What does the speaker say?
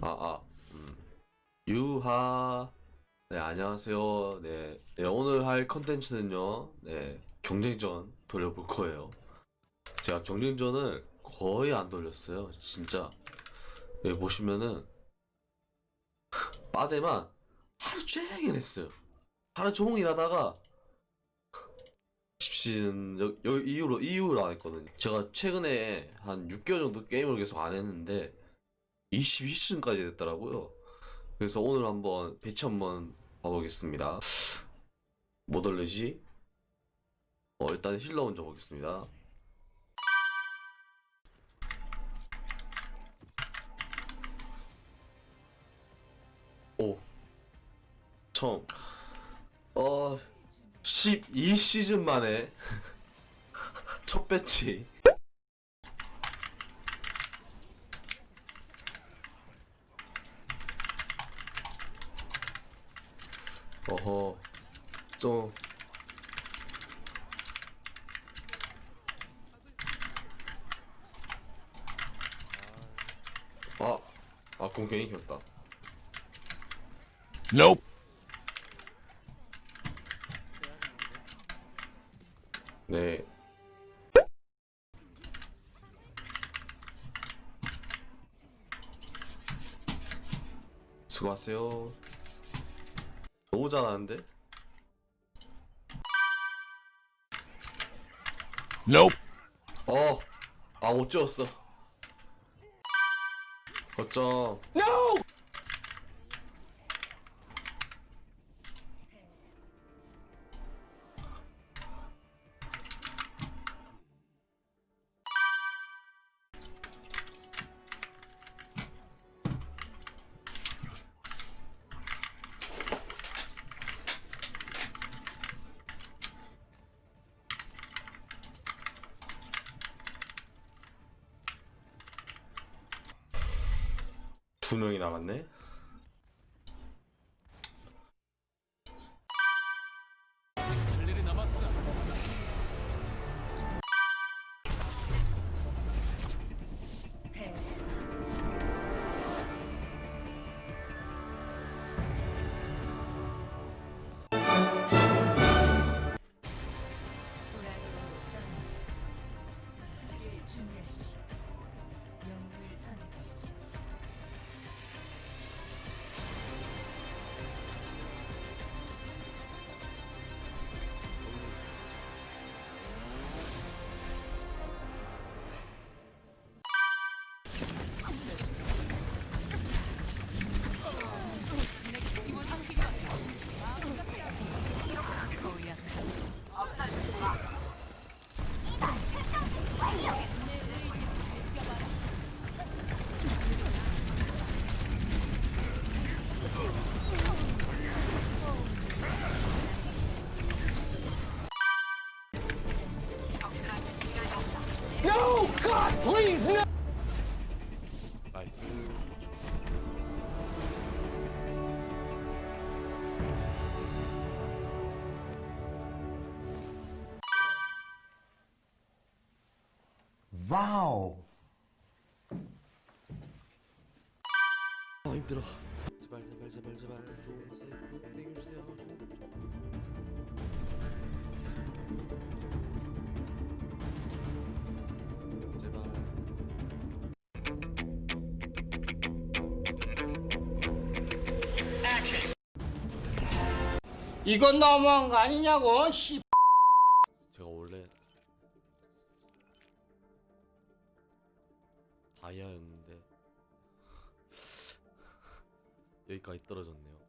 아, 아, 음. 유하. 네, 안녕하세요. 네, 네, 오늘 할 컨텐츠는요, 네, 경쟁전 돌려볼 거예요. 제가 경쟁전을 거의 안 돌렸어요. 진짜. 네, 보시면은, 빠데만 하루 종일 했어요. 하루 종일 하다가, 10시즌, 여, 여, 이후로, 이후로 안 했거든요. 제가 최근에 한 6개월 정도 게임을 계속 안 했는데, 22시즌까지 됐더라고요. 그래서 오늘 한번 배치 한번 봐보겠습니다. 뭐 돌리지? 어, 일단 힐러 먼저 보겠습니다. 오. 처음. 어, 12시즌 만에 첫 배치. 어허, 좀. 아, 아, 공 괜히 켰다. Nope. 네. 수고하세요. 너무 잘하는데? Nope. 어, 아, 못 찍었어. 거점. 두 명이 남았네. 준비하십시오. 영웅을 선택하십시오. 나이스. 와우. 아, 힘들어. 제발 제발 제발 제발 이건 너무한 거 아니냐고 씨. 제가 원래 다이아였는데 여기까지 떨어졌네요.